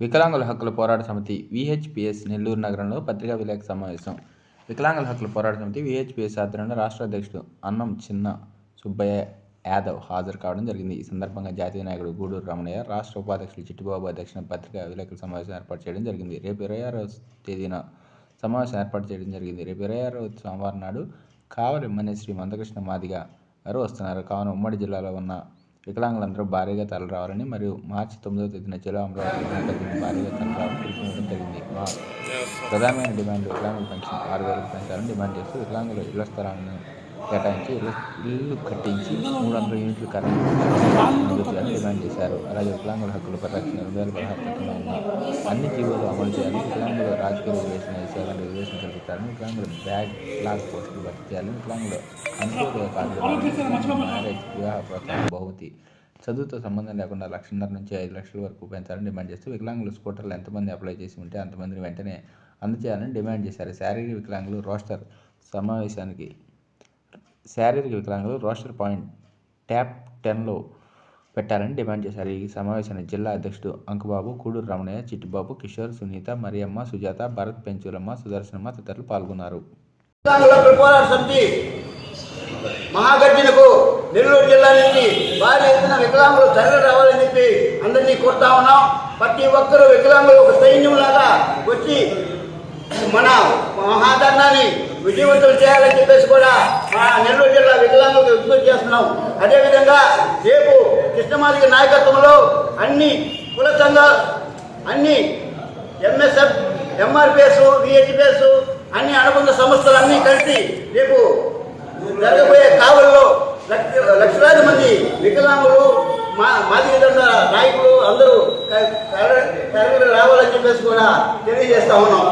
వికలాంగుల హక్కుల పోరాట సమితి విహెచ్పిఎస్ నెల్లూరు నగరంలో పత్రికా విలేక సమావేశం. వికలాంగుల హక్కుల పోరాట సమితి విహెచ్పిఎస్ ఆధ్వర్యంలో రాష్ట్ర అధ్యక్షుడు అన్నం చిన్న సుబ్బయ్య యాదవ్ హాజరు కావడం జరిగింది. ఈ సందర్భంగా జాతీయ నాయకుడు గూడూరు రమణయ్య రాష్ట్ర ఉపాధ్యక్షులు చిట్టిబాబు అధ్యక్షున పత్రికా విలేకరుల సమావేశం ఏర్పాటు చేయడం జరిగింది. రేపు ఇరవై ఆరో తేదీన సమావేశం ఏర్పాటు చేయడం జరిగింది. రేపు ఇరవై ఆరో సోమవారం నాడు కావలి ఎమ్మెల్యే శ్రీ మందకృష్ణ మాదిగ గారు వస్తున్నారు. కావున ఉమ్మడి జిల్లాలో ఉన్న వికలాంగులందరూ భారీగా తరలిరావాలని మరియు మార్చి తొమ్మిదవ తేదీన జిల్లా అమరావతి భారీగా తరలిరావాలని జరిగింది. ప్రధానమైన డిమాండ్ వికలాంగుల పెన్షన్ ఆరు వేలకు పెంచాలని డిమాండ్ చేస్తూ వికలాంగుల ఇళ్ళ స్థలాలను కేటాయించి ఇల్లు కట్టించి మూడు వందల యూనిట్లు కరెంట్ డిమాండ్ చేశారు. అలాగే వికలాంగుల హక్కుల పరిరక్షణ రెండు వేల పదహారు చట్టంలో ఉన్న అన్ని జీవోలు అమలు చేయాలి. వికలాంగుల రాజకీయ రిజర్వేషన్ విషయాలను రిజర్వేషన్ కల్పించాలని వికలాంగుల బ్యాగ్ లాగ్ పోస్టులు భర్తీ చేయాలని వికలాంగుల అంత్యోదయ కార్యక్రమం మ్యారేజ్ వివాహ ప్రోత్సాహం బహుమతి చదువుతో సంబంధం లేకుండా లక్షన్నర నుంచి ఐదు లక్షల వరకు పెంచాలని డిమాండ్ చేస్తూ వికలాంగులు స్కూటర్లు ఎంతమంది అప్లై చేసి ఉంటే అంతమందిని వెంటనే అందజేయాలని డిమాండ్ చేశారు. శారీరక వికలాంగులు రోస్టర్ సమావేశానికి శారీరక వికలాంగులు రోస్టర్ పాయింట్ ట్యాప్ టెన్లో పెట్టాలని డిమాండ్ చేశారు. ఈ సమావేశాన్ని జిల్లా అధ్యక్షుడు అంకుబాబు కూడూరు రమణయ్య చిట్టిబాబు కిషోర్ సునీత మరియమ్మ సుజాత భరత్ పెంచులమ్మ సుదర్శనమ్మ తదితరులు పాల్గొన్నారు. వికలాంగుల మహాగర్జనకు నెల్లూరు జిల్లా నుంచి భారీ ఎత్తున వికలాంగులు తరలి రావాలని చెప్పి అందరినీ కోరుతా ఉన్నాం. ప్రతి ఒక్కరూ వికలాంగులు ఒక సైన్యంలాగా వచ్చి మన మహాధర్నాన్ని విజయవంతం చేయాలని చెప్పేసి కూడా నెల్లూరు జిల్లా వికలాంగులకు విజ్ఞప్తి చేస్తున్నాం. అదేవిధంగా రేపు కృష్ణమాదిగ నాయకత్వంలో అన్ని కుల సంఘాలు అన్ని ఎంఎస్ఎఫ్ ఎంఆర్పిఎస్ విహెచ్పిఎస్ అన్ని అనుబంధ సంస్థలు అన్నీ కలిసి రేపు జరగబోయే కావల్లో లక్ష లక్షలాది మంది వికలాంగులు మా మాదిగ నాయకులు అందరూ క- రావాలని చెప్పేసి కూడా తెలియజేస్తా ఉన్నాం.